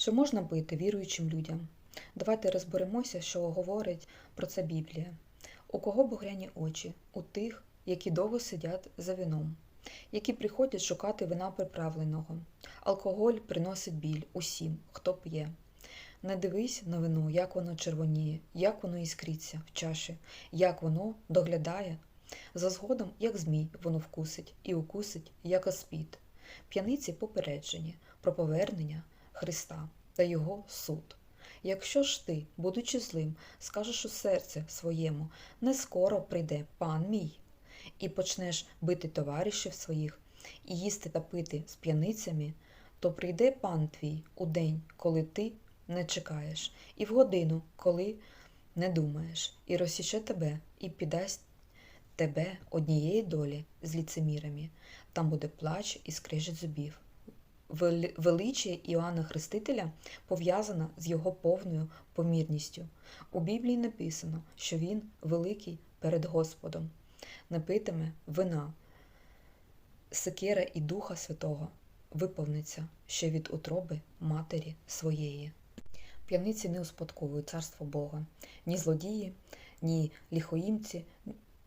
Чи можна бити віруючим людям? Давайте розберемося, що говорить про це Біблія. У кого багряні очі? У тих, які довго сидять за вином, які приходять шукати вина приправленого. Алкоголь приносить біль усім, хто п'є. Не дивись на вино, як воно червоніє, як воно іскриться в чаші, як воно доглядає. За згодом, як змій, воно вкусить і укусить, як оспід. П'яниці попереджені про повернення Христа та Його суд. Якщо ж ти, будучи злим, скажеш у серці своєму, не скоро прийде пан мій, і почнеш бити товаришів своїх, і їсти та пити з п'яницями, то прийде пан твій у день, коли ти не чекаєш, і в годину, коли не думаєш, і розсіче тебе, і піддасть тебе однієї долі з ліцемірами. Там буде плач і скрижить зубів. Вели- Величие Іоанна Хрестителя пов'язано з його повною помірністю. У Біблії написано, що він великий перед Господом, не питиме вина, секера і Духа Святого виповниться ще від утроби матері своєї. П'яниці не успадковують царство Бога, ні злодії, ні ліхоїмці,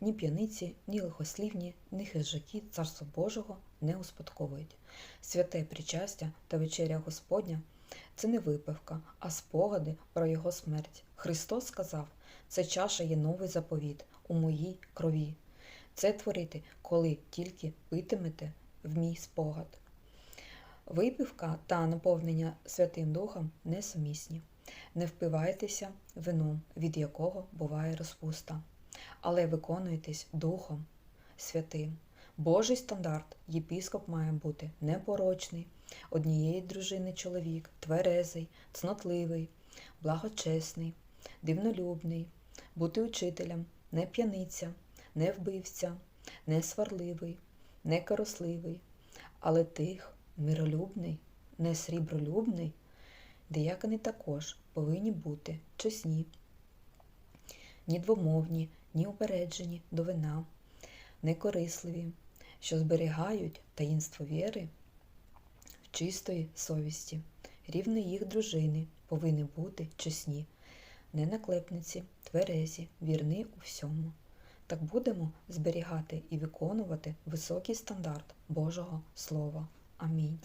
ні п'яниці, ні лихослівні, ні хижаки царство Божого не успадковують. Святе причастя та вечеря Господня це не випивка, а спогади про Його смерть. Христос сказав: це чаша є новий заповіт у моїй крові. Це творити, коли тільки питимете в мій спогад. Випивка та наповнення Святим Духом несумісні. Не впивайтеся вином, від якого буває розпуста, але виконуйтесь Духом Святим. Божий стандарт єпіскоп має бути непорочний, однієї дружини чоловік, тверезий, цнотливий, благочесний, дивнолюбний, бути учителем, не п'яниця, не вбивця, не сварливий, не коросливий, але тих, миролюбний, не срібролюбний. Деякони також повинні бути чесні, ні двомовні, ні упереджені до вина, некорисливі, що зберігають таїнство віри в чистої совісті. Рівно їх дружини повинні бути чесні, не наклепниці, тверезі, вірні у всьому. Так будемо зберігати і виконувати високий стандарт Божого Слова. Амінь.